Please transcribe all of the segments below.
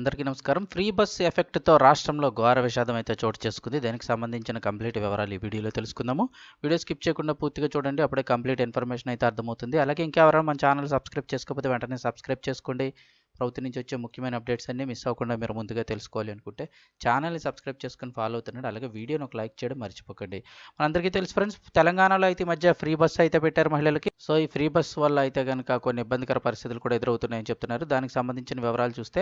అందరికీ నమస్కారం. Free bus ఎఫెక్ట్తో రాష్ట్రంలో ఘోర విషాదం అయితే చోటు చేసుకుంది. దానికి సంబంధించిన కంప్లీట్ వివరాలు ఈ వీడియోలో తెలుసుకుందాము. వీడియో స్కిప్ చేయకుండా పూర్తిగా చూడండి అప్పుడే కంప్లీట్ ఇన్ఫర్మేషన్ అయితే అర్థమవుతుంది. అలాగే ఇంకెవరైనా మన ఛానల్ సబ్స్క్రైబ్ చేసుకోకపోతే వెంటనే సబ్స్క్రైబ్ చేసుకోండి. ప్రభుత్వం నుంచి వచ్చే ముఖ్యమైన అప్డేట్స్ అన్నీ మిస్ అవ్వకుండా మీరు ముందుగా తెలుసుకోవాలి అనుకుంటే ఛానల్ని సబ్స్క్రైబ్ చేసుకొని ఫాలో అవుతున్నాడు అలాగే వీడియోని ఒక లైక్ చేయడం మర్చిపోకండి. మనందరికీ తెలుసు ఫ్రెండ్స్ తెలంగాణలో అయితే ఈ మధ్య ఫ్రీ బస్ అయితే పెట్టారు మహిళలకి. సో ఈ ఫ్రీ బస్ వల్ల అయితే కనుక కొన్ని ఇబ్బందికర పరిస్థితులు కూడా ఎదురవుతున్నాయని చెప్తున్నారు. దానికి సంబంధించిన వివరాలు చూస్తే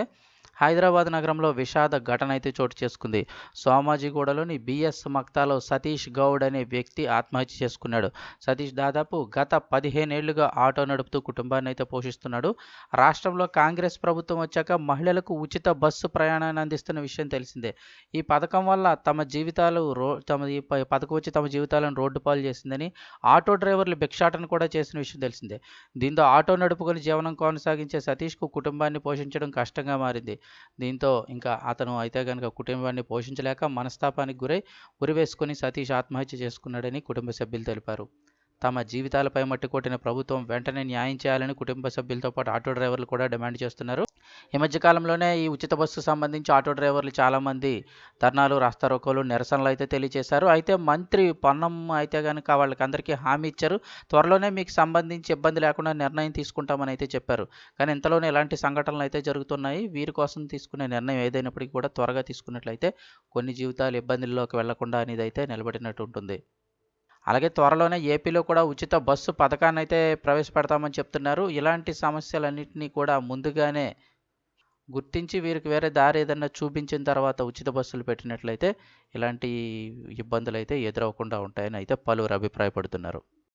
హైదరాబాద్ నగరంలో విషాద ఘటన అయితే చోటు చేసుకుంది. సోమాజిగూడలోని బిఎస్ మక్తాలో సతీష్ గౌడ్ అనే వ్యక్తి ఆత్మహత్య చేసుకున్నాడు. సతీష్ దాదాపు గత పదిహేనేళ్ళుగా ఆటో నడుపుతూ కుటుంబాన్ని అయితే పోషిస్తున్నాడు. రాష్ట్రంలో కాంగ్రెస్ ప్రభుత్వం వచ్చాక మహిళలకు ఉచిత బస్సు ప్రయాణాన్ని అందిస్తున్న విషయం తెలిసిందే. ఈ పథకం వల్ల తమ జీవితాలు రో తమ ఈ పథకం వచ్చి తమ జీవితాలను రోడ్డు పాలు చేసిందని ఆటో డ్రైవర్లు భిక్షాటన కూడా చేసిన విషయం తెలిసిందే. దీంతో ఆటో నడుపుకొని జీవనం కొనసాగించే సతీష్కు కుటుంబాన్ని పోషించడం కష్టంగా మారింది. దీంతో ఇంకా అతను అయితే కనుక కుటుంబాన్ని పోషించలేక మనస్తాపానికి గురై ఉరివేసుకొని సతీష్ ఆత్మహత్య చేసుకున్నాడని కుటుంబ సభ్యులు తెలిపారు. తమ జీవితాలపై మట్టి కొట్టిన ప్రభుత్వం వెంటనే న్యాయం చేయాలని కుటుంబ సభ్యులతో పాటు ఆటో డ్రైవర్లు కూడా డిమాండ్ చేస్తున్నారు. ఈ మధ్య కాలంలోనే ఈ ఉచిత బస్సు సంబంధించి ఆటో డ్రైవర్లు చాలామంది ధర్నాలు రాస్తారోకోలు నిరసనలు అయితే తెలియజేశారు. అయితే మంత్రి పొన్నం అయితే కనుక వాళ్ళకి అందరికీ హామీ ఇచ్చారు. త్వరలోనే మీకు సంబంధించి ఇబ్బంది లేకుండా నిర్ణయం తీసుకుంటామని అయితే చెప్పారు. కానీ ఇంతలోనే ఇలాంటి సంఘటనలు అయితే జరుగుతున్నాయి. వీరి కోసం తీసుకునే నిర్ణయం ఏదైనప్పటికీ కూడా త్వరగా తీసుకున్నట్లయితే కొన్ని జీవితాలు ఇబ్బందుల్లోకి వెళ్ళకుండా అనేది అయితే నిలబడినట్టు ఉంటుంది. అలాగే త్వరలోనే ఏపీలో కూడా ఉచిత బస్సు పథకాన్ని అయితే ప్రవేశపెడతామని చెప్తున్నారు. ఇలాంటి సమస్యలన్నింటినీ కూడా ముందుగానే గుర్తించి వీరికి వేరే దారి ఏదన్నా చూపించిన తర్వాత ఉచిత బస్సులు పెట్టినట్లయితే ఇలాంటి ఇబ్బందులు అయితే ఎదురవకుండా ఉంటాయని అయితే పలువురు అభిప్రాయపడుతున్నారు.